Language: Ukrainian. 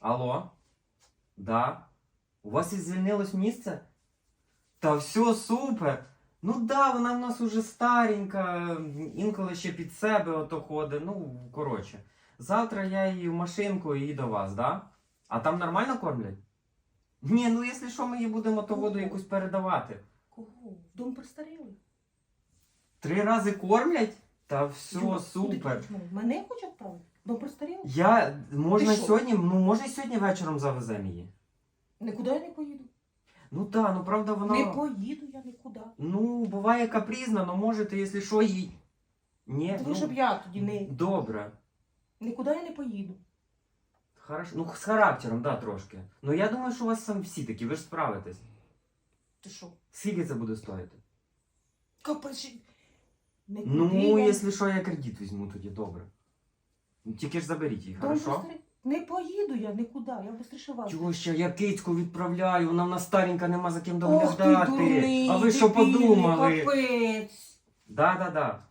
Алло? Да? У вас і звільнилось місце? Та все супер. Ну да, вона в нас уже старенька, інколи ще під себе ото ходить. Ну, коротше. Завтра я її в машинку і до вас, да? А там нормально кормлять? Ні, ну якщо що, ми їй будемо то воду якусь передавати. Кого? В дом престарілих? Три рази кормлять? Та все Люба, супер. ти? Мене хочуть відправити? Дом престарілих? Я можна що? сьогодні, ну може сьогодні вечором завеземо її. Нікуди я не поїду. Ну так, ну правда вона. Не поїду я нікуди. Ну, буває капризна, але можете, якщо що, їй. Ні, Тому ну, щоб я тоді не. добре. Нікуди я не поїду. Хорошо. Ну, з характером, да, трошки. Ну я думаю, що у вас там всі такі, ви ж справитесь. Ти що? Скільки це буде стоїти? Капець. Нікуди Ну, якщо що, я кредит візьму тоді, добре. Ну, Тільки ж заберіть її, хорошо? Не поїду я нікуди, я быстріше вас. Чого ще я кицьку відправляю, вона в нас старенька, нема за ким Ох ти доглядати. дурний, а ви що дебільний, подумали? Капець. Да, да, да.